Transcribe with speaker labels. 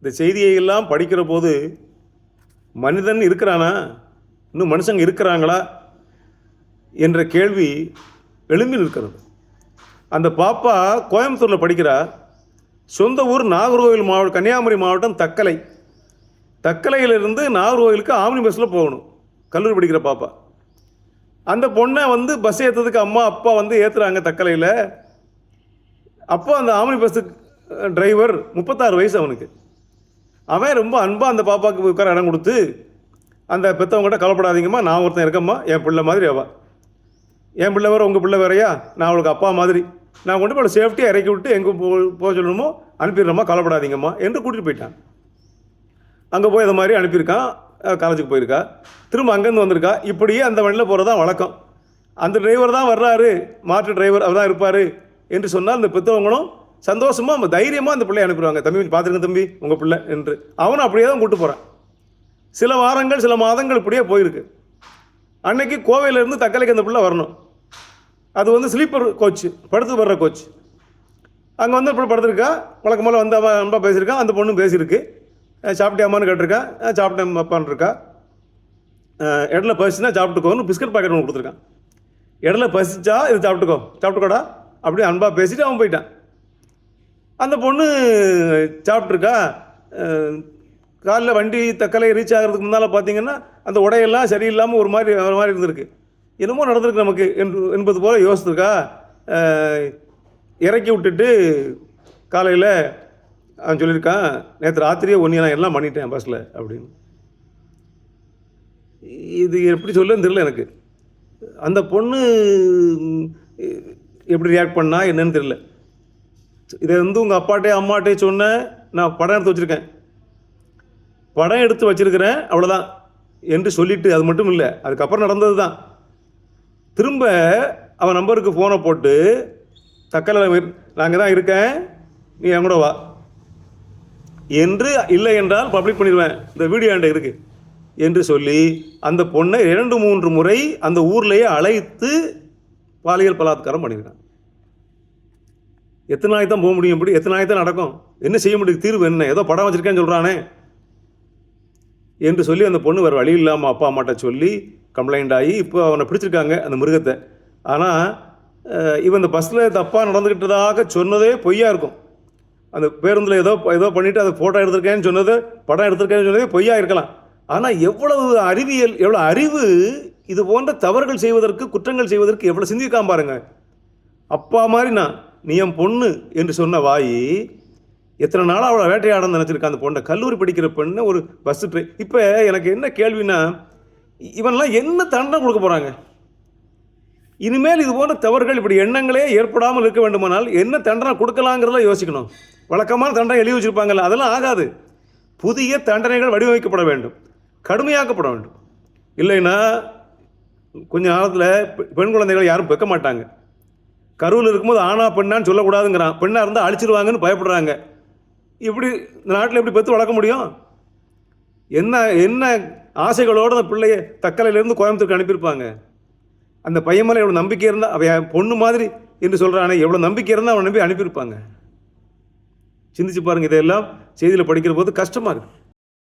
Speaker 1: இந்த செய்தியை எல்லாம் படிக்கிற போது மனிதன் இருக்கிறானா? இன்னும் மனுஷங்க இருக்கிறாங்களா? என்ற கேள்வி எழும்பி நிற்கிறது அந்த பாப்பா கோயம்புத்தூரில் படிக்கிறா சொந்த ஊர் நாகர்கோவில் மாவட்டம் கன்னியாகுமரி மாவட்டம் தக்கலை. தக்கலையிலிருந்து நாகர்கோவிலுக்கு ஆம்னி பஸ்ஸில் போகணும். கல்லூரி படிக்கிற பாப்பா. அந்த பொண்ணை வந்து பஸ் ஏற்றுறதுக்கு அம்மா அப்பா வந்து ஏற்றுறாங்க தக்கலையில். அப்போ அந்த ஆம்னி பஸ்ஸு டிரைவர் முப்பத்தாறு வயசு அவனுக்கு. அவன் ரொம்ப அன்பாக அந்த பாப்பாவுக்கு உட்கார இடம் கொடுத்து அந்த பெற்றவங்ககிட்ட கவலைப்படாதீங்கம்மா நான் ஒருத்தன் இருக்கம்மா என் பிள்ளை மாதிரி அவள் என் பிள்ளை வேறு உங்கள் பிள்ளை வேறையா? நான் அவளுக்கு அப்பா மாதிரி. நான் கொண்டு போய் சேஃப்டியாக இறக்கி விட்டு எங்கே போ போக சொல்லணுமோ அனுப்பிடுறோம்மா கவலைப்படாதீங்கம்மா என்று கூட்டிகிட்டு போயிட்டான். அங்கே போய் அது மாதிரி அனுப்பியிருக்கான் காலேஜுக்கு போயிருக்கா. திரும்ப அங்கேருந்து வந்திருக்கா. இப்படியே அந்த வண்டியில் போகிறது தான் வழக்கம். அந்த டிரைவர் தான் வர்றாரு. மாற்று டிரைவர் அவர் தான் இருப்பார் என்று சொன்னால் அந்த பெற்றவங்களும் சந்தோஷமாக தைரியமாக அந்த பிள்ளையை அனுப்பிடுவாங்க தம்பி பார்த்துருங்க தம்பி உங்கள் பிள்ளை என்று. அவனை அப்படியே தான் கூட்டு போகிறான் சில வாரங்கள் சில மாதங்கள் இப்படியே போயிருக்கு. அன்னைக்கு கோவையிலேருந்து தக்கலைக்கு அந்த பிள்ளை வரணும். அது வந்து ஸ்லீப்பர் கோச் படுத்து வர்ற கோச் அங்கே வந்து இப்படி படுத்துருக்கா. வழக்கம் போல் வந்து அவன் அன்பாக பேசியிருக்கான் அந்த பொண்ணும் பேசியிருக்கு. சாப்பிட்டியாமான்னு சாப்பிட்டியாம்மான்னு கேட்டிருக்கான் சாப்பிட்டேன் அப்பான்னு இருக்கா. அஹ் சாப்பிட்டுக்கோன்னு பிஸ்கட் பாக்கெட் ஒன்று கொடுத்துருக்கான். இடத்துல பசிச்சா இது சாப்பிட்டுக்கோ சாப்பிட்டுக்கோடா. அப்படியே அன்பாக பேசிட்டு அவன் போயிட்டான். அந்த பொண்ணு சாப்பிட்ருக்கா காலைல வண்டி தக்கலை ரீச் ஆகிறதுக்கு முன்னால் பார்த்தீங்கன்னா அந்த உடையெல்லாம் சரியில்லாமல் ஒரு மாதிரி ஒரு மாதிரி இருந்திருக்கு. என்னமோ நடந்திருக்கு நமக்கு என்று என்பது போல் யோசிச்சிருக்கா இறக்கி விட்டுட்டு காலையில் அவன் சொல்லியிருக்கான் நேற்று ராத்திரியே ஒன்றிய நான் எல்லாம் பண்ணிட்டேன் பஸ்ஸில் அப்படின்னு. இது எப்படி சொல்லுன்னு தெரில எனக்கு. அந்த பொண்ணு எப்படி ரியாக்ட் பண்ணா என்னன்னு தெரில இதை வந்து உங்கள் அப்பாட்டே அம்மாட்டே சொன்னேன் நான் படம் எடுத்து வச்சுருக்கேன். படம் எடுத்து வச்சிருக்கிறேன் அவ்வளோதான் என்று சொல்லிட்டு அது மட்டும் இல்லை அதுக்கப்புறம் நடந்தது தான் திரும்ப அவன் நம்பருக்கு ஃபோனை போட்டு தக்கலை நாங்கள் தான் இருக்கேன் நீ என் கூட வா. என்று இல்லை என்றால் பப்ளிக் பண்ணிடுவேன் இந்த வீடியோ என்கிட்ட இருக்கு. என்று சொல்லி அந்த பொண்ணை இரண்டு மூன்று முறை அந்த ஊர்லேயே அழைத்து பாலியல் பலாத்காரம் பண்ணியிருக்கான் எத்தனை நாளைக்கு தான் போக முடியும் இப்படி? எத்தனை நாளைக்கு தான் நடக்கும்? என்ன செய்ய முடியும்? தீர்வு என்ன? ஏதோ படம் வச்சிருக்கேன்னு சொல்கிறானே என்று சொல்லி அந்த பொண்ணு வேறு வழி இல்லாமல் அப்பா அம்மாட்ட சொல்லி கம்ப்ளைண்ட் ஆகி இப்போ அவனை பிடிச்சிருக்காங்க அந்த மிருகத்தை. ஆனால் இவன் இந்த பஸ்ஸில் தப்பாக நடந்துக்கிட்டதாக சொன்னதே பொய்யா இருக்கும். அந்த பேருந்தில் ஏதோ ஏதோ பண்ணிவிட்டு அதை ஃபோட்டோ எடுத்திருக்கேன்னு சொன்னது படம் எடுத்திருக்கேன்னு சொன்னதே பொய்யா இருக்கலாம். ஆனால் எவ்வளவு அறிவியல் எவ்வளோ அறிவு இது போன்ற தவறுகள் செய்வதற்கு குற்றங்கள் செய்வதற்கு எவ்வளோ சிந்திக்காம பாருங்கள் அப்பா மாதிரி நான் நீ என் பொண்ணு என்று சொன்ன வாய் எத்தனை நாளாக அவளை வேட்டையாட நினச்சிருக்கா அந்த பொண்ணை. கல்லூரி படிக்கிற பெண்ணு ஒரு பஸ் ட்ரெயின் இப்போ எனக்கு என்ன கேள்வினா இவன்லாம் என்ன தண்டனை கொடுக்க போகிறாங்க இனிமேல் இது போன்ற தவறுகள் இப்படி எண்ணங்களே ஏற்படாமல் இருக்க வேண்டுமானால் என்ன தண்டனை கொடுக்கலாங்கிறத யோசிக்கணும். வழக்கமான தண்டனை எழுதி வச்சுருப்பாங்கல்ல அதெல்லாம் ஆகாது. புதிய தண்டனைகள் வடிவமைக்கப்பட வேண்டும். கடுமையாக்கப்பட வேண்டும். இல்லைன்னா கொஞ்ச நாளத்தில் பெ- பெண் குழந்தைகளை யாரும் வைக்க மாட்டாங்க. கருவில் இருக்கும்போது ஆனா பெண்ணான்னு சொல்லக்கூடாதுங்கிறான். பெண்ணாக இருந்தால் அழிச்சிருவாங்கன்னு பயப்படுறாங்க. இப்படி இந்த நாட்டில் எப்படி பெற்று வளர்க்க முடியும்? என்ன என்ன ஆசைகளோடு அந்த பிள்ளையை தக்கலையிலேருந்து கோயம்புத்தூருக்கு அனுப்பியிருப்பாங்க? அந்த பையன் மேலே எவ்வளோ நம்பிக்கை இருந்தால் அவன் பொண்ணு மாதிரி என்று சொல்கிறானே எவ்வளோ நம்பிக்கை இருந்தால் அவனை நம்பி அனுப்பியிருப்பாங்க. சிந்திச்சு பாருங்கள் இதையெல்லாம் செய்தியில் படிக்கிற போது கஷ்டமாக இருக்குது